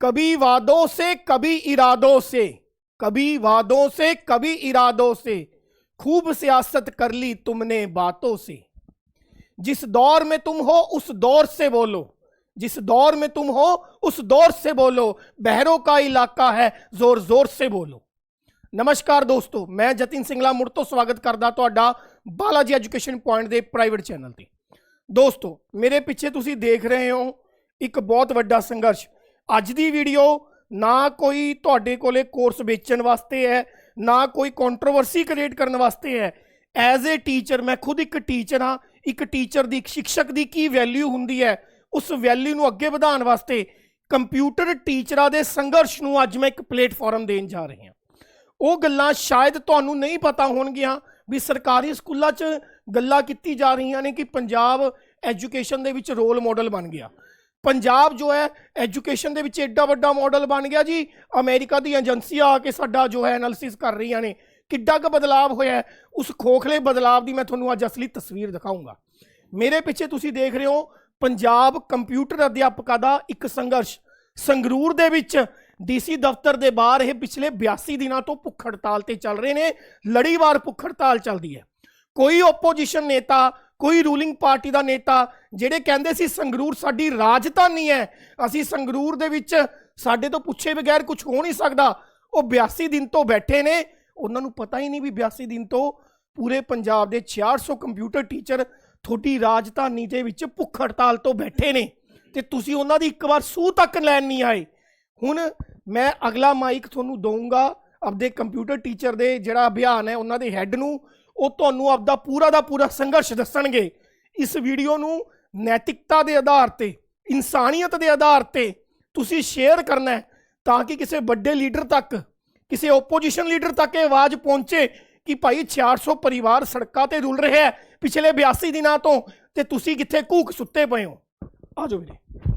कभी वादों से कभी इरादों से कभी वादों से कभी इरादों से खूब सियासत कर ली तुमने बातों से जिस दौर में तुम हो उस दौर से बोलो जिस दौर में तुम हो उस दौर से बोलो बहरों का इलाका है ਜ਼ੋਰ ਜ਼ੋਰ ਸੇ ਬੋਲੋ ਨਮਸਕਾਰ ਦੋਸਤੋ ਮੈਂ ਜਤਿਨ ਸਿੰਘਲਾ ਮੁੜ ਤੋਂ ਸਵਾਗਤ ਕਰਦਾ ਤੁਹਾਡਾ ਬਾਲਾਜੀ ਐਜੂਕੇਸ਼ਨ ਪੁਆਇੰਟ ਦੇ ਪ੍ਰਾਈਵੇਟ ਚੈਨਲ ਤੇ ਦੋਸਤੋ ਮੇਰੇ ਪਿੱਛੇ ਤੁਸੀਂ ਦੇਖ ਰਹੇ ਹੋ ਇੱਕ ਬਹੁਤ ਵੱਡਾ ਸੰਘਰਸ਼ ਅੱਜ ਦੀ ਵੀਡੀਓ ਨਾ ਕੋਈ ਤੁਹਾਡੇ ਕੋਲੇ ਕੋਰਸ ਵੇਚਣ ਵਾਸਤੇ ਹੈ, ਨਾ ਕੋਈ ਕੰਟਰੋਵਰਸੀ ਕ੍ਰੀਏਟ ਕਰਨ ਵਾਸਤੇ ਹੈ। ਐਜ਼ ਅ ਟੀਚਰ ਮੈਂ ਖੁਦ ਇੱਕ ਟੀਚਰ ਹਾਂ, ਇੱਕ ਟੀਚਰ ਦੀ, ਇੱਕ ਸ਼ਿਕਸ਼ਕ ਦੀ ਕੀ ਵੈਲਿਊ ਹੁੰਦੀ ਹੈ? ਉਸ ਵੈਲਿਊ ਨੂੰ ਅੱਗੇ ਵਧਾਉਣ ਵਾਸਤੇ ਕੰਪਿਊਟਰ ਟੀਚਰਾਂ ਦੇ ਸੰਘਰਸ਼ ਨੂੰ ਅੱਜ ਮੈਂ ਇੱਕ ਪਲੇਟਫਾਰਮ ਦੇਣ ਜਾ ਰਿਹਾ ਹਾਂ। ਉਹ ਗੱਲਾਂ ਸ਼ਾਇਦ ਤੁਹਾਨੂੰ ਨਹੀਂ ਪਤਾ ਹੋਣਗੀਆਂ ਵੀ ਸਰਕਾਰੀ ਸਕੂਲਾਂ 'ਚ ਗੱਲਾਂ ਕੀਤੀ ਜਾ ਰਹੀਆਂ ਨੇ ਕਿ ਪੰਜਾਬ ਐਜੂਕੇਸ਼ਨ ਦੇ ਵਿੱਚ ਰੋਲ ਮਾਡਲ ਬਣ ਗਿਆ। ਪੰਜਾਬ ਜੋ ਹੈ ਐਜੂਕੇਸ਼ਨ ਦੇ ਵਿੱਚ ਐਡਾ ਵੱਡਾ ਮਾਡਲ ਬਣ ਗਿਆ ਜੀ। ਅਮਰੀਕਾ ਦੀ ਏਜੰਸੀਆਂ ਆ ਕੇ ਸਾਡਾ ਜੋ ਹੈ ਐਨਾਲਿਸਿਸ ਕਰ ਰਹੀਆਂ ਨੇ। ਕਿੱਡਾ ਕੁ ਬਦਲਾਵ ਹੋਇਆ ਉਸ ਖੋਖਲੇ ਬਦਲਾਵ ਦੀ ਮੈਂ ਤੁਹਾਨੂੰ ਅੱਜ ਅਸਲੀ ਤਸਵੀਰ ਦਿਖਾਊਂਗਾ। ਮੇਰੇ ਪਿੱਛੇ ਤੁਸੀਂ ਦੇਖ ਰਹੇ ਹੋ, ਪੰਜਾਬ ਕੰਪਿਊਟਰ ਅਧਿਆਪਕਾਂ ਦਾ ਇੱਕ ਸੰਘਰਸ਼। ਸੰਗਰੂਰ ਦੇ ਵਿੱਚ ਡੀਸੀ ਦਫ਼ਤਰ ਦੇ ਬਾਹਰ ਇਹ ਪਿਛਲੇ 82 ਦਿਨਾਂ ਤੋਂ ਭੁੱਖ ਹੜਤਾਲ ਤੇ ਚੱਲ ਰਹੇ ਨੇ। ਲੜੀਵਾਰ ਭੁੱਖ ਹੜਤਾਲ ਚੱਲਦੀ ਹੈ। ਕੋਈ ਓਪੋਜੀਸ਼ਨ ਨੇਤਾ ਕੋਈ ਰੂਲਿੰਗ ਪਾਰਟੀ ਦਾ ਨੇਤਾ ਜਿਹੜੇ ਕਹਿੰਦੇ ਸੀ ਸੰਗਰੂਰ ਸਾਡੀ ਰਾਜਧਾਨੀ ਹੈ, ਅਸੀਂ ਸੰਗਰੂਰ ਦੇ ਵਿੱਚ ਸਾਡੇ ਤੋਂ ਪੁੱਛੇ ਬਗੈਰ ਕੁਝ ਹੋ ਨਹੀਂ ਸਕਦਾ। ਉਹ 82 ਦਿਨ ਤੋਂ ਬੈਠੇ ਨੇ। ਉਹਨਾਂ ਨੂੰ ਪਤਾ ਹੀ ਨਹੀਂ ਵੀ 82 ਦਿਨ ਤੋਂ ਪੂਰੇ ਪੰਜਾਬ ਦੇ 600 ਕੰਪਿਊਟਰ ਟੀਚਰ ਤੁਹਾਡੀ ਰਾਜਧਾਨੀ ਦੇ ਵਿੱਚ ਭੁੱਖ ਹੜਤਾਲ ਤੋਂ ਬੈਠੇ ਨੇ ਤੇ ਤੁਸੀਂ ਉਹਨਾਂ ਦੀ ਇੱਕ ਵਾਰ ਸੂਹ ਤੱਕ ਲੈਣ ਨਹੀਂ ਆਏ। ਹੁਣ ਮੈਂ ਅਗਲਾ ਮਾਈਕ ਤੁਹਾਨੂੰ ਦਊਂਗਾ। ਆਪਦੇ ਕੰਪਿਊਟਰ ਟੀਚਰ ਦੇ ਜਿਹੜਾ ਅਭਿਆਨ ਹੈ, ਉਹਨਾਂ ਦੇ ਹੈੱਡ ਨੂੰ ਉਹ ਤੁਹਾਨੂੰ ਆਪਦਾ ਪੂਰਾ ਦਾ ਪੂਰਾ ਸੰਘਰਸ਼ ਦੱਸਣਗੇ। ਇਸ ਵੀਡੀਓ ਨੂੰ ਨੈਤਿਕਤਾ ਦੇ ਆਧਾਰ ਤੇ, ਇਨਸਾਨੀਅਤ ਦੇ ਆਧਾਰ ਤੇ ਤੁਸੀਂ ਸ਼ੇਅਰ ਕਰਨਾ ਹੈ ਤਾਂ ਕਿ ਕਿਸੇ ਵੱਡੇ ਲੀਡਰ ਤੱਕ, ਕਿਸੇ ਓਪੋਜੀਸ਼ਨ ਲੀਡਰ ਤੱਕ ਇਹ ਆਵਾਜ਼ ਪਹੁੰਚੇ ਕਿ ਭਾਈ 400 ਪਰਿਵਾਰ ਸੜਕਾਂ ਤੇ ਰੁਲ ਰਿਹਾ ਹੈ ਪਿਛਲੇ 82 ਦਿਨਾਂ ਤੋਂ ਤੇ ਤੁਸੀਂ ਕਿੱਥੇ ਕੂਕ ਸੁੱਤੇ ਪਏ ਹੋ। ਆ ਜਾਓ ਵੀਰੇ।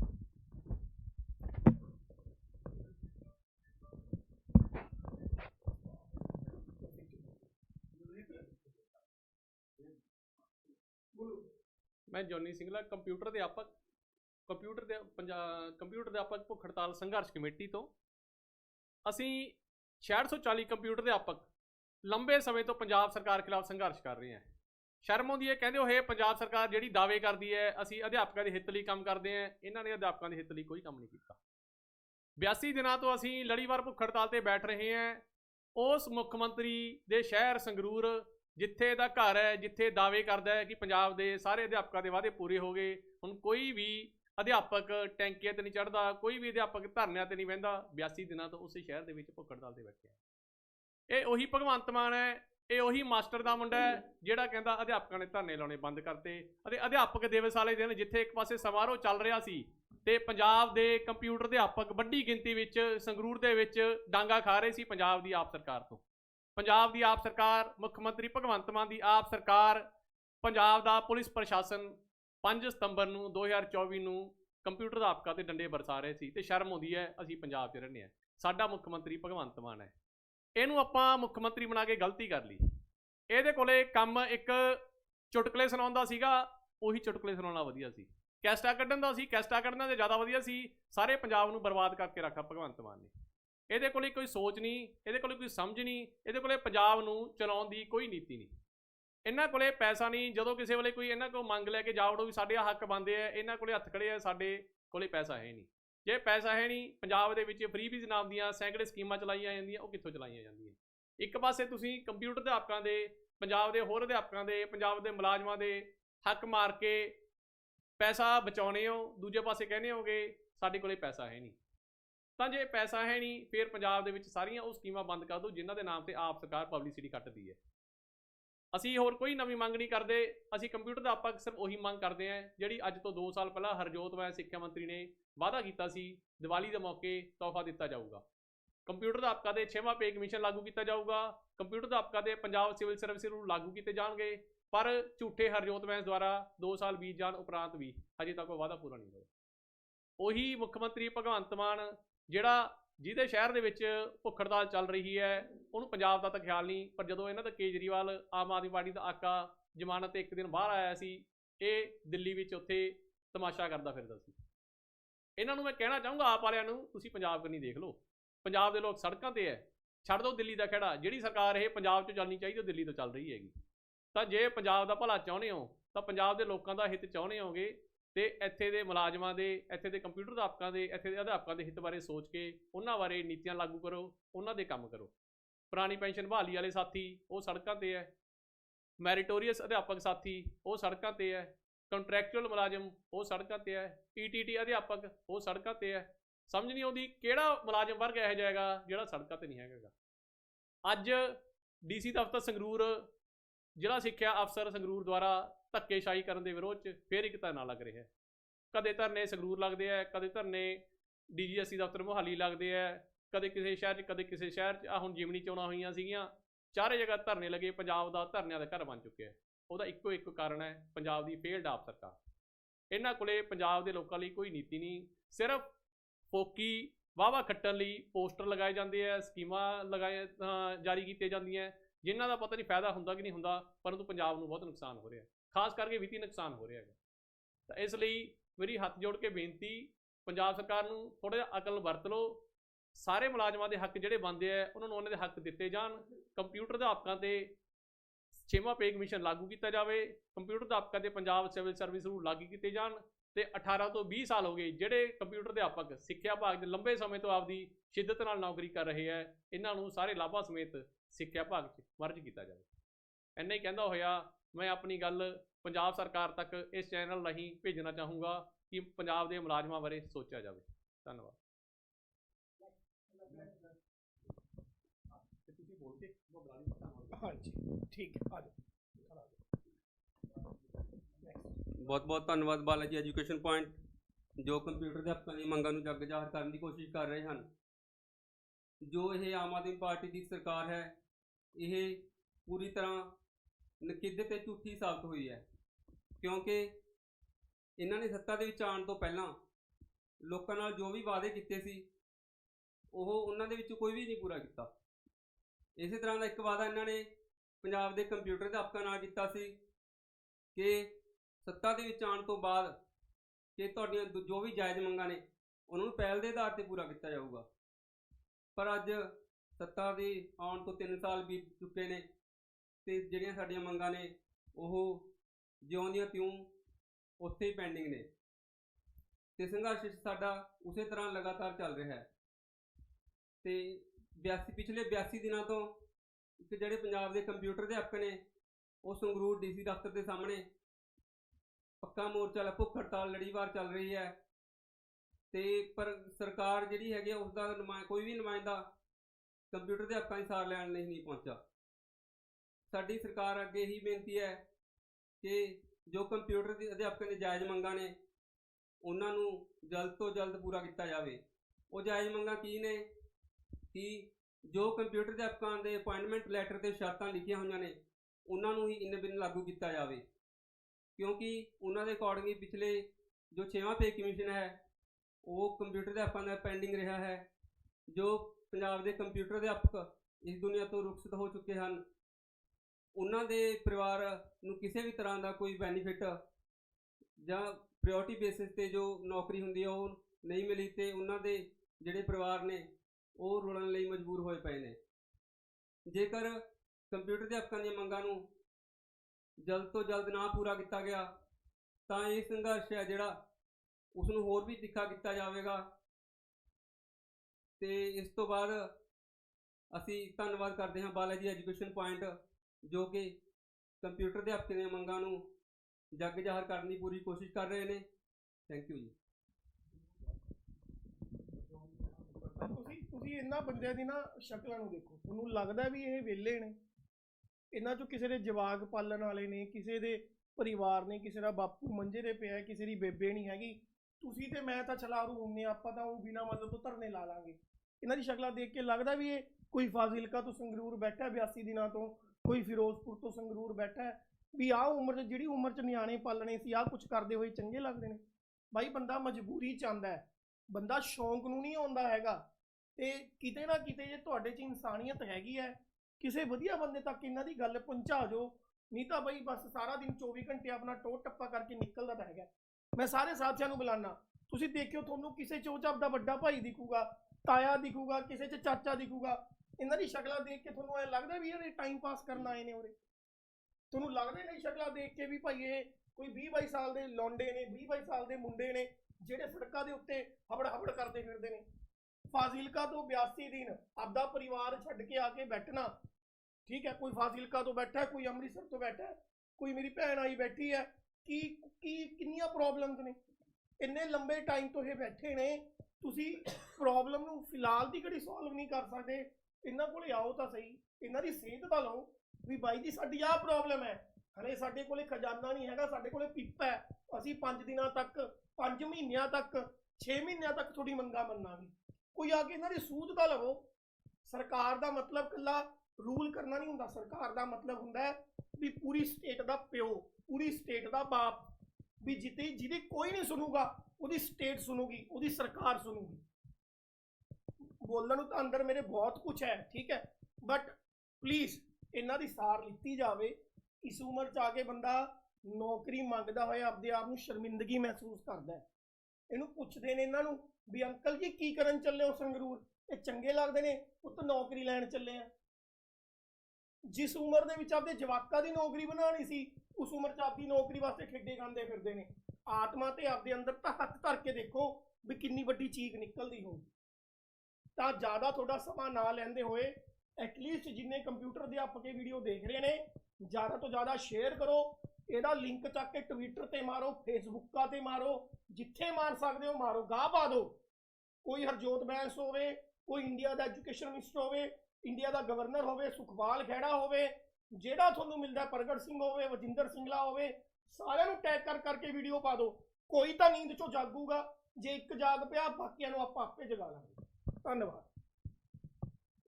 ਮੈਂ ਜੋਨੀ ਸਿੰਘਲਾ ਕੰਪਿਊਟਰ ਅਧਿਆਪਕ ਕੰਪਿਊਟਰ ਦੇ ਪੰਜਾਬ ਕੰਪਿਊਟਰ ਅਧਿਆਪਕ ਭੁੱਖ ਹੜਤਾਲ ਸੰਘਰਸ਼ ਕਮੇਟੀ ਤੋਂ। ਅਸੀਂ 640 ਕੰਪਿਊਟਰ ਅਧਿਆਪਕ ਲੰਬੇ ਸਮੇਂ ਤੋਂ ਪੰਜਾਬ ਸਰਕਾਰ ਖਿਲਾਫ ਸੰਘਰਸ਼ ਕਰ ਰਹੇ ਹਾਂ। ਸ਼ਰਮ ਆਉਂਦੀ ਹੈ, ਕਹਿੰਦੇ ਹੋਏ ਪੰਜਾਬ ਸਰਕਾਰ, ਜਿਹੜੀ ਦਾਅਵੇ ਕਰਦੀ ਹੈ, ਅਸੀਂ ਅਧਿਆਪਕਾਂ ਦੇ ਹਿੱਤ ਲਈ ਕੰਮ ਕਰਦੇ ਹਾਂ, ਇਹਨਾਂ ਨੇ ਅਧਿਆਪਕਾਂ ਦੇ ਹਿੱਤ ਲਈ ਕੋਈ ਕੰਮ ਨਹੀਂ ਕੀਤਾ। 82 ਦਿਨਾਂ ਤੋਂ ਅਸੀਂ ਲੜੀਵਾਰ ਭੁੱਖ ਹੜਤਾਲ ਤੇ ਬੈਠ ਰਹੇ ਹਾਂ। ਉਸ ਮੁੱਖ ਮੰਤਰੀ ਦੇ ਸ਼ਹਿਰ ਸੰਗਰੂਰ ਜਿੱਥੇ ਇਹਦਾ ਘਰ ਹੈ, ਜਿੱਥੇ ਦਾਅਵੇ ਕਰਦਾ ਹੈ ਕਿ ਪੰਜਾਬ ਦੇ ਸਾਰੇ ਅਧਿਆਪਕਾਂ ਦੇ ਵਾਅਦੇ ਪੂਰੇ ਹੋ ਗਏ, ਹੁਣ ਕੋਈ ਵੀ ਅਧਿਆਪਕ ਟੈਂਕੀਆਂ ਤੇ ਨਹੀਂ ਚੜਦਾ ਕੋਈ ਵੀ ਅਧਿਆਪਕ ਧਰਨਿਆਂ ਤੇ ਨਹੀਂ ਬਹਿੰਦਾ 82 ਦਿਨਾਂ ਤੋਂ ਉਸੇ ਸ਼ਹਿਰ ਦੇ ਵਿੱਚ ਭੁੱਖ ਹੜਤਾਲ ਤੇ ਬੈਠੇ ਆ। ਇਹ ਉਹੀ ਭਗਵੰਤ ਮਾਨ ਹੈ, ਇਹ ਉਹੀ ਮਾਸਟਰ ਦਾ ਮੁੰਡਾ ਹੈ, ਜਿਹੜਾ ਕਹਿੰਦਾ ਅਧਿਆਪਕਾਂ ਨੇ ਧਰਨੇ ਲਾਉਣੇ ਬੰਦ ਕਰਤੇ ਅਤੇ ਅਧਿਆਪਕ ਦਿਵਸ ਵਾਲੇ ਦਿਨ ਜਿੱਥੇ ਇੱਕ ਪਾਸੇ ਸਮਾਰੋਹ ਚੱਲ ਰਿਹਾ ਸੀ ਤੇ ਪੰਜਾਬ ਦੇ ਕੰਪਿਊਟਰ ਅਧਿਆਪਕ ਵੱਡੀ ਗਿਣਤੀ ਵਿੱਚ ਸੰਗਰੂਰ ਦੇ ਵਿੱਚ ਡਾਂਗਾ ਖਾ ਰਹੇ ਸੀ ਪੰਜਾਬ ਦੀ ਆਪ ਸਰਕਾਰ ਤੋਂ। ਪੰਜਾਬ ਦੀ ਆਪ ਸਰਕਾਰ, ਮੁੱਖ ਮੰਤਰੀ ਭਗਵੰਤ ਮਾਨ ਦੀ ਆਪ ਸਰਕਾਰ, ਪੰਜਾਬ ਦਾ ਪੁਲਿਸ ਪ੍ਰਸ਼ਾਸਨ 5 ਸਤੰਬਰ ਨੂੰ 2024 ਨੂੰ ਕੰਪਿਊਟਰ ਅਧਿਆਪਕਾਂ ਤੇ ਡੰਡੇ ਬਰਸਾ ਰਹੇ ਸੀ ਤੇ ਸ਼ਰਮ ਆਉਂਦੀ ਹੈ, ਅਸੀਂ ਪੰਜਾਬ 'ਚ ਰਹਿੰਦੇ ਹਾਂ। ਸਾਡਾ ਮੁੱਖ ਮੰਤਰੀ ਭਗਵੰਤ ਮਾਨ ਹੈ। ਇਹਨੂੰ ਆਪਾਂ ਮੁੱਖ ਮੰਤਰੀ ਬਣਾ ਕੇ ਗਲਤੀ ਕਰ ਲਈ। ਇਹਦੇ ਕੋਲੇ ਕੰਮ ਇੱਕ ਚੁਟਕਲੇ ਸੁਣਾਉਂਦਾ ਸੀਗਾ, ਉਹੀ ਚੁਟਕਲੇ ਸੁਣਾਉਣਾ ਵਧੀਆ ਸੀ। ਕੈਸਟਾ ਕੱਢਣ ਦਾ ਸੀ, ਕੈਸਟਾ ਕੱਢਣਾ ਤੇ ਜ਼ਿਆਦਾ ਵਧੀਆ ਸੀ। ਸਾਰੇ ਪੰਜਾਬ ਨੂੰ ਬਰਬਾਦ ਕਰਕੇ ਰੱਖਾ ਭਗਵੰਤ ਮਾਨ ਨੇ। ਇਹਦੇ ਕੋਲੇ ਕੋਈ ਸੋਚ ਨਹੀਂ, ਇਹਦੇ ਕੋਲੇ ਕੋਈ ਸਮਝ ਨਹੀਂ, ਇਹਦੇ ਕੋਲੇ ਪੰਜਾਬ ਨੂੰ ਚਲਾਉਣ ਦੀ ਕੋਈ ਨੀਤੀ ਨਹੀਂ। ਇਹਨਾਂ ਕੋਲੇ ਪੈਸਾ ਨਹੀਂ, ਜਦੋਂ ਕਿਸੇ ਵੇਲੇ ਕੋਈ ਇਹਨਾਂ ਕੋਲ ਮੰਗ ਲੈ ਕੇ ਜਾਵੜੋ ਵੀ ਸਾਡੇ ਹੱਕ ਬੰਦੇ ਆ, ਇਹਨਾਂ ਕੋਲੇ ਹੱਥ ਖੜੇ ਆ, ਸਾਡੇ ਕੋਲੇ ਪੈਸਾ ਹੈ ਨਹੀਂ। ਜੇ ਪੈਸਾ ਹੈ ਨਹੀਂ, ਪੰਜਾਬ ਦੇ ਵਿੱਚ ਫ੍ਰੀ ਵੀਜ਼ ਨਾਮ ਦੀਆਂ ਸੈਂਕੜੇ ਸਕੀਮਾਂ ਚਲਾਈਆਂ ਜਾਂਦੀਆਂ, ਉਹ ਕਿੱਥੋਂ ਚਲਾਈਆਂ ਜਾਂਦੀਆਂ? ਇੱਕ ਪਾਸੇ ਤੁਸੀਂ ਕੰਪਿਊਟਰ ਅਧਿਆਪਕਾਂ ਦੇ, ਪੰਜਾਬ ਦੇ ਹੋਰ ਅਧਿਆਪਕਾਂ ਦੇ, ਪੰਜਾਬ ਦੇ ਮੁਲਾਜ਼ਮਾਂ ਦੇ ਹੱਕ ਮਾਰ ਕੇ ਪੈਸਾ ਬਚਾਉਣੇ ਹੋ, ਦੂਜੇ ਪਾਸੇ ਕਹਿੰਦੇ ਹੋਗੇ, ਸਾਡੇ ਕੋਲੇ ਪੈਸਾ ਹੈ ਨਹੀਂ। ਤਾਂ ਜੇ ਪੈਸਾ ਹੈ ਨਹੀਂ, ਫਿਰ ਪੰਜਾਬ ਦੇ ਵਿੱਚ ਸਾਰੀਆਂ ਉਹ ਸਕੀਮਾਂ ਬੰਦ ਕਰ ਦਿਓ, ਜਿਨ੍ਹਾਂ ਦੇ ਨਾਮ ਤੇ ਆਪ ਸਰਕਾਰ ਪਬਲਿਸਿਟੀ ਕੱਟਦੀ ਹੈ। ਅਸੀਂ ਹੋਰ ਕੋਈ ਨਵੀਂ ਮੰਗ ਨਹੀਂ ਕਰਦੇ। ਅਸੀਂ ਕੰਪਿਊਟਰ ਦਾ ਆਪਾਂ ਸਿਰਫ ਉਹੀ ਮੰਗ ਕਰਦੇ ਹਾਂ, ਜਿਹੜੀ ਅੱਜ ਤੋਂ 2 ਸਾਲ ਪਹਿਲਾਂ ਹਰਜੋਤ ਵੈ ਸਿੱਖਿਆ ਮੰਤਰੀ ਨੇ ਵਾਅਦਾ ਕੀਤਾ ਸੀ, ਦੀਵਾਲੀ ਦੇ ਮੌਕੇ ਤੋਹਫਾ ਦਿੱਤਾ ਜਾਊਗਾ। ਕੰਪਿਊਟਰ ਦਾ ਆਪਕਾ ਦੇ 6ਵਾਂ ਪੇ ਕਮਿਸ਼ਨ ਲਾਗੂ ਕੀਤਾ ਜਾਊਗਾ। ਕੰਪਿਊਟਰ ਦਾ ਆਪਕਾ ਦੇ ਪੰਜਾਬ ਸਿਵਲ ਸਰਵਿਸ ਨੂੰ ਲਾਗੂ ਕੀਤੇ ਜਾਣਗੇ। ਪਰ ਝੂਠੇ ਹਰਜੋਤ ਵੈਂਸ ਦੁਆਰਾ 2 ਸਾਲ ਬੀਤ ਜਾਣ ਉਪਰੰਤ ਵੀ ਹਜੇ ਤੱਕ ਉਹ ਵਾਅਦਾ ਪੂਰਾ ਨਹੀਂ ਹੋਇਆ। ਉਹੀ ਮੁੱਖ ਮੰਤਰੀ ਭਗਵੰਤ ਮਾਨ ਜਿਹੜਾ ਜਿਹਦੇ ਸ਼ਹਿਰ ਦੇ ਵਿੱਚ ਭੁੱਖ ਹੜਤਾਲ ਚੱਲ ਰਹੀ ਹੈ, ਉਹਨੂੰ ਪੰਜਾਬ ਦਾ ਤਾਂ ਖਿਆਲ ਨਹੀਂ, ਪਰ ਜਦੋਂ ਇਹਨਾਂ ਦਾ ਕੇਜਰੀਵਾਲ ਆਮ ਆਦਮੀ ਪਾਰਟੀ ਦਾ ਆਕਾ ਜ਼ਮਾਨਤ ਤੇ ਇੱਕ ਦਿਨ ਬਾਹਰ ਆਇਆ ਸੀ, ਇਹ ਦਿੱਲੀ ਵਿੱਚ ਉੱਥੇ ਤਮਾਸ਼ਾ ਕਰਦਾ ਫਿਰਦਾ ਸੀ। ਇਹਨਾਂ ਨੂੰ ਮੈਂ ਕਹਿਣਾ ਚਾਹੂੰਗਾ ਆਪ ਵਾਲਿਆਂ ਨੂੰ, ਤੁਸੀਂ ਪੰਜਾਬ ਕਰਨੀ ਦੇਖ ਲਓ। ਪੰਜਾਬ ਦੇ ਲੋਕ ਸੜਕਾਂ ਤੇ ਹੈ। ਛੱਡ ਦਿਓ ਦਿੱਲੀ ਦਾ ਖੜਾ, ਜਿਹੜੀ ਸਰਕਾਰ ਇਹ ਪੰਜਾਬ 'ਚ ਚੱਲਣੀ ਚਾਹੀਦੀ, ਉਹ ਦਿੱਲੀ ਤੋਂ ਚੱਲ ਰਹੀ ਹੈਗੀ। ਤਾਂ ਜੇ ਪੰਜਾਬ ਦਾ ਭਲਾ ਚਾਹੁੰਦੇ ਹੋ, ਤਾਂ ਪੰਜਾਬ ਦੇ ਲੋਕਾਂ ਦਾ ਹਿੱਤ ਚਾਹੁੰਦੇ ਹੋਗੇ ਤੇ ਇੱਥੇ ਦੇ ਮੁਲਾਜ਼ਮਾਂ ਦੇ, ਇੱਥੇ ਦੇ ਕੰਪਿਊਟਰ ਅਧਿਆਪਕਾਂ ਦੇ, ਇੱਥੇ ਦੇ ਅਧਿਆਪਕਾਂ ਦੇ ਹਿੱਤ ਬਾਰੇ ਸੋਚ ਕੇ ਉਹਨਾਂ ਬਾਰੇ ਨੀਤੀਆਂ ਲਾਗੂ ਕਰੋ, ਉਹਨਾਂ ਦੇ ਕੰਮ ਕਰੋ। ਪੁਰਾਣੀ ਪੈਨਸ਼ਨ ਬਹਾਲੀ ਵਾਲੇ ਸਾਥੀ, ਉਹ ਸੜਕਾਂ ਤੇ ਹੈ। ਮੈਰੀਟੋਰੀਅਸ ਅਧਿਆਪਕ ਸਾਥੀ, ਉਹ ਸੜਕਾਂ ਤੇ ਹੈ। ਕੰਟਰੈਕਚੁਅਲ ਮੁਲਾਜ਼ਮ, ਉਹ ਸੜਕਾਂ ਤੇ ਹੈ। ਈਟੀਟੀ ਅਧਿਆਪਕ, ਉਹ ਸੜਕਾਂ ਤੇ ਹੈ। ਸਮਝ ਨਹੀਂ ਆਉਂਦੀ ਕਿਹੜਾ ਮੁਲਾਜ਼ਮ ਵਰਗ ਇਹੋ ਜਿਹਾ ਹੈਗਾ ਜਿਹੜਾ ਸੜਕਾਂ ਤੇ ਨਹੀਂ ਹੈਗਾ। ਗਾ। ਅੱਜ ਡੀਸੀ ਦਫ਼ਤਰ ਸੰਗਰੂਰ ਜ਼ਿਲ੍ਹਾ ਸਿੱਖਿਆ ਅਫਸਰ ਸੰਗਰੂਰ ਦੁਆਰਾ ਧੱਕੇਸ਼ਾਹੀ ਕਰਨ ਦੇ ਵਿਰੋਧ 'ਚ ਫੇਰ ਇੱਕ ਧਰਨਾ ਲੱਗ ਰਿਹਾ ਹੈ। ਕਦੇ ਧਰਨੇ ਸੰਗਰੂਰ ਲੱਗਦੇ ਆ, ਕਦੇ ਧਰਨੇ ਡੀਜੀਐਸਸੀ ਦਫ਼ਤਰ ਮੋਹਾਲੀ ਲੱਗਦੇ ਆ, ਕਦੇ ਕਿਸੇ ਸ਼ਹਿਰ 'ਚ, ਕਦੇ ਕਿਸੇ ਸ਼ਹਿਰ 'ਚ। ਆ ਹੁਣ ਜਿਮਣੀ ਚੋਣਾਂ ਹੋਈਆਂ ਸੀਗੀਆਂ, ਚਾਰੇ ਜਗ੍ਹਾ ਧਰਨੇ ਲੱਗੇ, ਪੰਜਾਬ ਦਾ ਧਰਨਿਆਂ ਦਾ ਘਰ ਬਣ ਚੁੱਕਿਆ ਹੈ। ਉਹਦਾ ਇੱਕੋ ਇੱਕ ਕਾਰਨ ਹੈ, ਪੰਜਾਬ ਦੀ ਫੇਲਡ ਆਪ ਸਰਕਾਰ। ਇਹਨਾਂ ਕੋਲੇ ਪੰਜਾਬ ਦੇ ਲੋਕਾਂ ਲਈ ਕੋਈ ਨੀਤੀ ਨਹੀਂ, ਸਿਰਫ ਫੋਕੀ ਵਾਵਾ ਖੱਟਣ ਲਈ ਪੋਸਟਰ ਲਗਾਏ ਜਾਂਦੇ ਆ, ਸਕੀਮਾਂ ਲਗਾਏ ਜਾਰੀ ਕੀਤੀਆਂ ਜਾਂਦੀਆਂ। ਜਿਨ੍ਹਾਂ ਦਾ ਪਤਾ ਨਹੀਂ ਫਾਇਦਾ ਹੁੰਦਾ ਕਿ ਨਹੀਂ ਹੁੰਦਾ, ਪਰੰਤੂ ਪੰਜਾਬ ਨੂੰ ਬਹੁਤ ਨੁਕਸਾਨ ਹੋ ਰਿਹਾ ਖਾਸ ਕਰਕੇ ਵਿੱਤੀ ਨੁਕਸਾਨ ਹੋ ਰਿਹਾ ਹੈ ਤਾਂ ਇਸ ਲਈ ਮੇਰੀ ਹੱਥ ਜੋੜ ਕੇ ਬੇਨਤੀ, ਪੰਜਾਬ ਸਰਕਾਰ ਨੂੰ ਥੋੜਾ ਜਿਹਾ ਅਕਲ ਵਰਤ ਲਓ। ਸਾਰੇ ਮੁਲਾਜ਼ਮਾਂ ਦੇ ਹੱਕ ਜਿਹੜੇ ਬਣਦੇ ਆ, ਉਹਨਾਂ ਨੂੰ ਉਹਨਾਂ ਦੇ ਹੱਕ ਦਿੱਤੇ ਜਾਣ। ਕੰਪਿਊਟਰ ਅਧਿਆਪਕਾਂ ਤੇ ਛੇਵਾਂ ਪੇ ਕਮਿਸ਼ਨ ਲਾਗੂ ਕੀਤਾ ਜਾਵੇ। ਕੰਪਿਊਟਰ ਅਧਿਆਪਕਾਂ 'ਤੇ ਪੰਜਾਬ ਸਿਵਲ ਸਰਵਿਸ ਰੂਲ ਲਾਗੂ ਕੀਤੇ ਜਾਣ ਤੇ 18 ਤੋਂ 20 ਸਾਲ ਹੋ ਗਏ, ਜਿਹੜੇ ਕੰਪਿਊਟਰ ਅਧਿਆਪਕ ਸਿੱਖਿਆ ਭਾਗ ਦੇ ਲੰਬੇ ਸਮੇਂ ਤੋਂ ਆਪਦੀ ਸ਼ਿੱਦਤ ਨਾਲ ਨੌਕਰੀ ਕਰ ਰਹੇ ਹੈ ਇਹਨਾਂ ਨੂੰ ਸਾਰੇ ਲਾਭਾਂ ਸਮੇਤ ਸਿੱਖਿਆ ਭਾਗ 'ਚ ਮਰਜ ਕੀਤਾ ਜਾਵੇ। ਇੰਨਾ ਹੀ ਕਹਿੰਦਾ ਹੋਇਆ ਮੈਂ ਆਪਣੀ ਗੱਲ ਪੰਜਾਬ ਸਰਕਾਰ ਤੱਕ ਇਸ ਚੈਨਲ ਰਾਹੀਂ ਭੇਜਣਾ ਚਾਹੂੰਗਾ ਕਿ ਪੰਜਾਬ ਦੇ ਮੁਲਾਜ਼ਮਾਂ ਬਾਰੇ ਸੋਚਿਆ ਜਾਵੇ। ਧੰਨਵਾਦ। ਹਾਂਜੀ ਠੀਕ ਹੈ ਆ. ਬਹੁਤ ਬਹੁਤ ਧੰਨਵਾਦ ਬਾਲਾ ਜੀ ਐਜੂਕੇਸ਼ਨ ਪੁਆਇੰਟ ਜੋ ਕੰਪਿਊਟਰ ਦੇ ਅਧਿਆਪਕਾਂ ਦੀ ਮੰਗਾਂ ਨੂੰ ਜੱਗ ਜ਼ਾਹਰ ਕਰਨ ਦੀ ਕੋਸ਼ਿਸ਼ ਕਰ ਰਹੇ ਹਨ। ਜੋ ਇਹ ਆਮ ਆਦਮੀ ਪਾਰਟੀ ਦੀ ਸਰਕਾਰ ਹੈ ਇਹ ਪੂਰੀ ਤਰ੍ਹਾਂ ਨਕਿੱਧ ਤੇ ਝੂਠੀ ਸਾਬਤ ਹੋਈ ਹੈ। ਕਿਉਂਕਿ ਇਹਨਾਂ ਨੇ ਸੱਤਾ ਦੇ ਵਿੱਚ ਆਉਣ ਤੋਂ ਪਹਿਲਾਂ ਲੋਕਾਂ ਨਾਲ ਜੋ ਵੀ ਵਾਅਦੇ ਕੀਤੇ ਸੀ, ਉਹ ਉਹਨਾਂ ਦੇ ਵਿੱਚ ਕੋਈ ਵੀ ਨਹੀਂ ਪੂਰਾ ਕੀਤਾ। ਇਸੇ ਤਰ੍ਹਾਂ ਦਾ ਇੱਕ ਵਾਅਦਾ ਇਹਨਾਂ ਨੇ ਪੰਜਾਬ ਦੇ ਕੰਪਿਊਟਰ ਅਧਿਆਪਕਾਂ ਨਾਲ ਕੀਤਾ ਸੀ ਕਿ ਸੱਤਾ ਦੇ ਵਿੱਚ ਆਉਣ ਤੋਂ ਬਾਅਦ ਕਿ ਤੁਹਾਡੀਆਂ ਦੁ- ਜੋ ਵੀ ਜਾਇਜ਼ ਮੰਗਾਂ ਨੇ, ਉਹਨਾਂ ਨੂੰ ਪਹਿਲ ਦੇ ਆਧਾਰ ਤੇ ਪੂਰਾ ਕੀਤਾ ਜਾਊਗਾ। ਪਰ ਅੱਜ ਸੱਤਾ ਦੇ ਆਉਣ ਤੋਂ 3 ਸਾਲ ਬੀਤ ਚੁੱਕੇ ਨੇ ਤੇ ਜਿਹੜੀਆਂ ਸਾਡੀਆਂ ਮੰਗਾਂ ਨੇ ਉਹ ਜਿਉਂਦੀਆਂ ਤਿਉਂ ਉੱਥੇ ਹੀ ਪੈਂਡਿੰਗ ਨੇ। ਤੇ ਸੰਘਰਸ਼ ਸਾਡਾ ਉਸੇ ਤਰ੍ਹਾਂ ਲਗਾਤਾਰ ਚੱਲ ਰਿਹਾ ਹੈ। ਤੇ 82 ਪਿਛਲੇ 82 ਦਿਨਾਂ ਤੋਂ ਇੱਕ ਜਿਹੜੇ ਪੰਜਾਬ ਦੇ ਕੰਪਿਊਟਰ ਦੇ ਹੱਕ ਨੇ ਉਹ ਸੰਗਰੂਰ ਡੀਸੀ ਦਫ਼ਤਰ ਦੇ ਸਾਹਮਣੇ ਪੱਕਾ ਮੋਰਚਾ ਲ ਭੁੱਖ ਹੜਤਾਲ ਲੜੀਵਾਰ ਚੱਲ ਰਹੀ ਹੈ। ਤੇ ਪਰ ਸਰਕਾਰ ਜਿਹੜੀ ਹੈਗੀ ਆ, ਉਸ ਦਾ ਕੋਈ ਵੀ ਨੁਮਾਇੰਦਾ ਕੰਪਿਊਟਰ ਦੇ ਹੱਕਾਂ ਦੀ ਸਾਰ ਲੈਣ ਲਈ ਨਹੀਂ ਪਹੁੰਚਾ ਸਾਡੀ ਸਰਕਾਰ ਅੱਗੇ ਇਹੀ ਬੇਨਤੀ ਹੈ ਕਿ ਜੋ ਕੰਪਿਊਟਰ ਦੇ ਅਧਿਆਪਕਾਂ ਦੇ ਜਾਇਜ਼ ਮੰਗਾਂ ਨੇ, ਉਹਨਾਂ ਨੂੰ ਜਲਦ ਤੋਂ ਜਲਦ ਪੂਰਾ ਕੀਤਾ ਜਾਵੇ। ਉਹ ਜਾਇਜ਼ ਮੰਗਾਂ ਕੀ ਨੇ? ਕਿ ਜੋ ਕੰਪਿਊਟਰ ਅਧਿਆਪਕਾਂ ਦੇ ਅਪਾਇੰਟਮੈਂਟ ਲੈਟਰ ਤੇ ਸ਼ਰਤਾਂ ਲਿਖੀਆਂ ਹੋਈਆਂ ਨੇ, ਉਹਨਾਂ ਨੂੰ ਹੀ ਇਨ ਬਿਨ ਲਾਗੂ ਕੀਤਾ ਜਾਵੇ। ਕਿਉਂਕਿ ਉਹਨਾਂ ਦੇ ਅਕੋਰਡਿੰਗ ਹੀ ਪਿਛਲੇ ਜੋ 6ਵਾਂ ਪੇ ਕਮਿਸ਼ਨ ਹੈ, ਉਹ ਕੰਪਿਊਟਰ ਅਧਿਆਪਕਾਂ ਦਾ ਪੈਂਡਿੰਗ ਰਿਹਾ ਹੈ, ਜੋ ਪੰਜਾਬ ਦੇ ਕੰਪਿਊਟਰ ਅਧਿਆਪਕ ਇਸ ਦੁਨੀਆ ਤੋਂ ਰੁਖਸਤ ਹੋ ਚੁੱਕੇ ਹਨ। ਉਹਨਾਂ ਦੇ ਪਰਿਵਾਰ ਨੂੰ ਕਿਸੇ ਵੀ ਤਰ੍ਹਾਂ ਦਾ ਕੋਈ ਬੈਨੀਫਿਟ ਜਾਂ ਪ੍ਰਾਇੋਰਟੀ ਬੇਸਿਸ ਤੇ ਜੋ ਨੌਕਰੀ ਹੁੰਦੀ ਹੈ ਉਹ ਨਹੀਂ ਮਿਲੀ ਤੇ ਉਹਨਾਂ ਦੇ ਜਿਹੜੇ ਪਰਿਵਾਰ ਨੇ, ਉਹ ਰੁਲਣ ਲਈ ਮਜਬੂਰ ਹੋਏ ਪਏ ਨੇ। ਜੇਕਰ ਕੰਪਿਊਟਰ ਅਧਿਆਪਕਾਂ ਦੀਆਂ ਮੰਗਾਂ ਨੂੰ ਜਲਦ ਤੋਂ ਜਲਦ ਨਾ ਪੂਰਾ ਕੀਤਾ ਗਿਆ, ਤਾਂ ਇਹ ਸੰਘਰਸ਼ ਹੈ ਜਿਹੜਾ ਉਸ ਨੂੰ ਹੋਰ ਵੀ ਤਿੱਖਾ ਕੀਤਾ ਜਾਵੇਗਾ। ਤੇ ਇਸ ਤੋਂ ਬਾਅਦ ਅਸੀਂ ਧੰਨਵਾਦ ਕਰਦੇ ਹਾਂ ਬਾਲਾਜੀ ਐਜੂਕੇਸ਼ਨ ਪੁਆਇੰਟ ਜੋ ਕਿ ਕੰਪਿਊਟਰ ਅਧਿਆਪਕਾਂ ਦੀਆਂ ਮੰਗਾਂ ਨੂੰ ਜੱਗ ਜ਼ਾਹਰ ਕਰਨ ਦੀ ਪੂਰੀ ਕੋਸ਼ਿਸ਼ ਕਰ ਰਹੇ ਨੇ। ਥੈਂਕ ਯੂ ਜੀ। ਤੁਸੀਂ ਤੁਸੀਂ ਇਹਨਾਂ ਬੰਦਿਆਂ ਦੀ ਨਾ ਸ਼ਕਲਾਂ ਨੂੰ ਦੇਖੋ। ਤੁਹਾਨੂੰ ਲੱਗਦਾ ਵੀ ਇਹ ਵਿਹਲੇ ਨੇ। ਇਹਨਾਂ ਚੋਂ ਕਿਸੇ ਦੇ ਜਵਾਕ ਪਾਲਣ ਵਾਲੇ ਨੇ ਕਿਸੇ ਦੇ ਪਰਿਵਾਰ ਨੇ ਕਿਸੇ ਦਾ ਬਾਪੂ ਮੰਜੇ ਤੇ ਪਿਆ ਕਿਸੇ ਦੀ ਬੇਬੇ ਨਹੀਂ ਹੈਗੀ। ਤੁਸੀਂ ਤੇ ਮੈਂ ਤਾਂ ਚਲਾਰੂ ਹੁੰਨੇ ਆ, ਆਪਾਂ ਤਾਂ ਉਹ ਬਿਨਾ ਮਤਲਬ ਤੋਂ ਧਰਨੇ ਲਾ ਲਾਂਗੇ। ਇਹਨਾਂ ਦੀ ਸ਼ਕਲਾਂ ਦੇਖ ਕੇ ਲੱਗਦਾ ਵੀ ਇਹ ਕੋਈ ਫਾਜ਼ਿਲਕਾ ਤੋਂ ਸੰਗਰੂਰ ਬੈਠਾ 82 ਦਿਨਾਂ ਤੋਂ, ਕੋਈ ਫਿਰੋਜ਼ਪੁਰ ਤੋਂ ਸੰਗਰੂਰ ਬੈਠਾ ਵੀ ਆਹ ਉਮਰ 'ਚ, ਜਿਹੜੀ ਉਮਰ 'ਚ ਨਿਆਣੇ ਪਾਲਣੇ ਸੀ, ਆਹ ਕੁਝ ਕਰਦੇ ਹੋਏ ਚੰਗੇ ਲੱਗਦੇ ਨੇ। ਬਾਈ ਬੰਦਾ ਮਜਬੂਰੀ ਚ ਆਂਦਾ ਹੈ, ਬੰਦਾ ਸ਼ੌਂਕ ਨੂੰ ਨਹੀਂ ਆਉਂਦਾ ਹੈਗਾ ਤੇ ਕਿਤੇ ਨਾ ਕਿਤੇ ਜੇ ਤੁਹਾਡੇ 'ਚ ਇਨਸਾਨੀਅਤ ਹੈਗੀ ਹੈ, ਕਿਸੇ ਵਧੀਆ ਬੰਦੇ ਤੱਕ ਇਹਨਾਂ ਦੀ ਗੱਲ ਪਹੁੰਚਾ ਜੋ ਨਹੀਂ ਤਾਂ ਬਈ ਬਸ ਸਾਰਾ ਦਿਨ 24 ਘੰਟੇ ਆਪਣਾ ਟੋਟ ਟੱਪਾ ਕਰਕੇ ਨਿਕਲਦਾ ਤਾਂ ਹੈਗਾ। ਮੈਂ ਸਾਰੇ ਸਾਥੀਆਂ ਨੂੰ ਬੁਲਾਣਾ ਤੁਸੀਂ ਦੇਖਿਓ ਤੁਹਾਨੂੰ ਕਿਸੇ ਚ ਉਹ 'ਚ ਆਪਦਾ ਵੱਡਾ ਭਾਈ ਦਿਖੂਗਾ ਤਾਇਆ ਦਿਖੂਗਾ, ਕਿਸੇ ਚ ਚਾਚਾ ਦਿਖੂਗਾ। ਇਹਨਾਂ ਦੀ ਸ਼ਕਲਾਂ ਦੇਖ ਕੇ ਤੁਹਾਨੂੰ ਐ ਲੱਗਦਾ ਵੀ ਇਹ ਟਾਈਮ ਪਾਸ ਕਰਨ ਆਏ ਨੇ ਉਰੇ। ਤੁਹਾਨੂੰ ਲੱਗਦਾ ਨਹੀਂ ਸ਼ਕਲਾਂ ਦੇਖ ਕੇ ਵੀ ਭਾਈ ਇਹ ਕੋਈ 20 22 ਸਾਲ ਦੇ ਲੌਂਡੇ ਨੇ 20 22 ਸਾਲ ਦੇ ਮੁੰਡੇ ਨੇ, ਜਿਹੜੇ ਸੜਕਾਂ ਦੇ ਉੱਤੇ ਹਬੜ ਹਬੜ ਕਰਦੇ ਫਿਰਦੇ ਨੇ। ਫਾਜ਼ਿਲਕਾ ਤੋਂ 82 ਦਿਨ ਆਪਦਾ ਪਰਿਵਾਰ ਛੱਡ ਕੇ ਆ ਕੇ ਬੈਠਣਾ। ਠੀਕ ਹੈ, ਕੋਈ ਫਾਜ਼ਿਲਕਾ ਤੋਂ ਬੈਠਾ, ਕੋਈ ਅੰਮ੍ਰਿਤਸਰ ਤੋਂ ਬੈਠਾ, ਕੋਈ ਮੇਰੀ ਭੈਣ ਆਈ ਬੈਠੀ ਹੈ। ਕੀ ਕੀ, ਕਿੰਨੀਆਂ ਪ੍ਰੋਬਲਮਸ ਨੇ? ਇੰਨੇ ਲੰਬੇ ਟਾਈਮ ਤੋਂ ਇਹ ਬੈਠੇ ਨੇ ਤੁਸੀਂ ਪ੍ਰੋਬਲਮ ਨੂੰ ਫਿਲਹਾਲ ਦੀ ਘੜੀ ਸੋਲਵ ਨਹੀਂ ਕਰ ਸਕਦੇ। ਇਹਨਾਂ ਕੋਲੇ ਆਓ ਤਾਂ ਸਹੀ। ਇਹਨਾਂ ਦੀ ਸਿਹਤ ਤਾਂ ਲਓ ਵੀ ਬਾਈ ਜੀ, ਸਾਡੀ ਆਹ ਪ੍ਰੋਬਲਮ ਹੈ। ਹਲੇ ਸਾਡੇ ਕੋਲੇ ਖਜ਼ਾਨਾ ਨਹੀਂ ਹੈਗਾ, ਸਾਡੇ ਕੋਲੇ ਪੀਪਾ ਹੈ। ਅਸੀਂ 5 ਦਿਨਾਂ ਤੱਕ 5 ਮਹੀਨਿਆਂ ਤੱਕ 6 ਮਹੀਨਿਆਂ ਤੱਕ ਤੁਹਾਡੀ ਮੰਗਾ ਮੰਨਾਂਗੇ। ਕੋਈ ਆ ਕੇ ਇਹਨਾਂ ਦੀ ਸੂਦ ਤਾਂ ਲਵੋ। ਸਰਕਾਰ ਦਾ ਮਤਲਬ ਕੱਲਾ ਰੂਲ ਕਰਨਾ ਨਹੀਂ ਹੁੰਦਾ। ਸਰਕਾਰ ਦਾ ਮਤਲਬ ਹੁੰਦਾ ਵੀ ਪੂਰੀ ਸਟੇਟ ਦਾ ਪਿਓ, ਪੂਰੀ ਸਟੇਟ ਦਾ ਬਾਪ ਵੀ ਜਿੱਤੇ ਜਿਹਦੀ ਕੋਈ ਨਹੀਂ ਸੁਣੂਗਾ, ਉਹਦੀ ਸਟੇਟ ਸੁਣੂਗੀ, ਉਹਦੀ ਸਰਕਾਰ ਸੁਣੂਗੀ। ਬੋਲਣ ਨੂੰ ਤਾਂ ਅੰਦਰ ਮੇਰੇ ਬਹੁਤ ਕੁਝ ਹੈ, ਠੀਕ ਹੈ ਬਟ ਪਲੀਜ਼ ਇਹਨਾਂ ਦੀ ਸਾਰ ਲਿੱਤੀ ਜਾਵੇ। ਇਸ ਉਮਰ ਚ ਆ ਕੇ ਬੰਦਾ ਨੌਕਰੀ ਮੰਗਦਾ ਹੋਇਆ ਆਪਦੇ ਆਪ ਨੂੰ ਸ਼ਰਮਿੰਦਗੀ ਮਹਿਸੂਸ ਕਰਦਾ ਹੈ। ਇਹਨੂੰ ਪੁੱਛਦੇ ਨੇ ਇਹਨਾਂ ਨੂੰ ਵੀ ਅੰਕਲ ਜੀ ਕੀ ਕਰਨ ਚੱਲੇ ਹੋ ਸੰਗਰੂਰ? ਇਹ ਚੰਗੇ ਲੱਗਦੇ ਨੇ, ਪੁੱਤ ਨੌਕਰੀ ਲੈਣ ਚੱਲੇ ਆ। ਜਿਸ ਉਮਰ ਦੇ ਵਿੱਚ ਆਪਦੇ ਜਵਾਕਾਂ ਦੀ ਨੌਕਰੀ ਬਣਾਉਣੀ ਸੀ, ਉਸ ਉਮਰ 'ਚ ਆਪਦੀ ਨੌਕਰੀ ਵਾਸਤੇ ਖੇਡੇ ਖਾਂਦੇ ਫਿਰਦੇ ਨੇ। ਆਤਮਾ ਤੇ ਆਪਦੇ ਅੰਦਰ ਤਾਂ ਹੱਥ ਧਰ ਕੇ ਦੇਖੋ ਵੀ ਕਿੰਨੀ ਵੱਡੀ ਚੀਕ ਨਿਕਲਦੀ ਹੋਊ ਤਾਂ ਜ਼ਿਆਦਾ ਤੁਹਾਡਾ ਸਮਾਂ ਨਾ ਲੈਂਦੇ ਹੋਏ ਐਟਲੀਸਟ ਜਿੰਨੇ ਕੰਪਿਊਟਰ ਅਧਿਆਪਕ ਇਹ ਵੀਡੀਓ ਦੇਖ ਰਹੇ ਨੇ, ਜ਼ਿਆਦਾ ਤੋਂ ਜ਼ਿਆਦਾ ਸ਼ੇਅਰ ਕਰੋ। ਇਹਦਾ ਲਿੰਕ ਚੱਕ ਕੇ ਟਵਿੱਟਰ ਤੇ ਮਾਰੋ ਫੇਸਬੁੱਕਾਂ ਤੇ ਮਾਰੋ, ਜਿੱਥੇ ਮਾਰ ਸਕਦੇ ਹੋ ਮਾਰੋ, ਗਾਹ ਪਾ ਦਿਓ। ਕੋਈ ਹਰਜੋਤ ਬੈਂਸ ਹੋਵੇ, ਕੋਈ ਇੰਡੀਆ ਦਾ ਐਜੂਕੇਸ਼ਨ ਮਿਨਿਸਟਰ ਹੋਵੇ ਇੰਡੀਆ ਦਾ ਗਵਰਨਰ ਹੋਵੇ ਸੁਖਪਾਲ ਖਹਿੜਾ ਹੋਵੇ, ਜਿਹੜਾ ਤੁਹਾਨੂੰ ਮਿਲਦਾ, ਪ੍ਰਗਟ ਸਿੰਘ ਹੋਵੇ, ਵਜਿੰਦਰ ਸਿੰਘਲਾ ਹੋਵੇ, ਸਾਰਿਆਂ ਨੂੰ ਟੈਗ ਕਰ ਕਰਕੇ ਵੀਡੀਓ ਪਾ ਦਿਓ। ਕੋਈ ਤਾਂ ਨੀਂਦ ਚੋਂ ਜਾਗੂਗਾ, ਜੇ ਇੱਕ ਜਾਗ ਪਿਆ, ਬਾਕੀਆਂ ਨੂੰ ਆਪਾਂ ਆਪੇ ਜਗਾ ਲਾਂਗੇ। ਧੰਨਵਾਦ।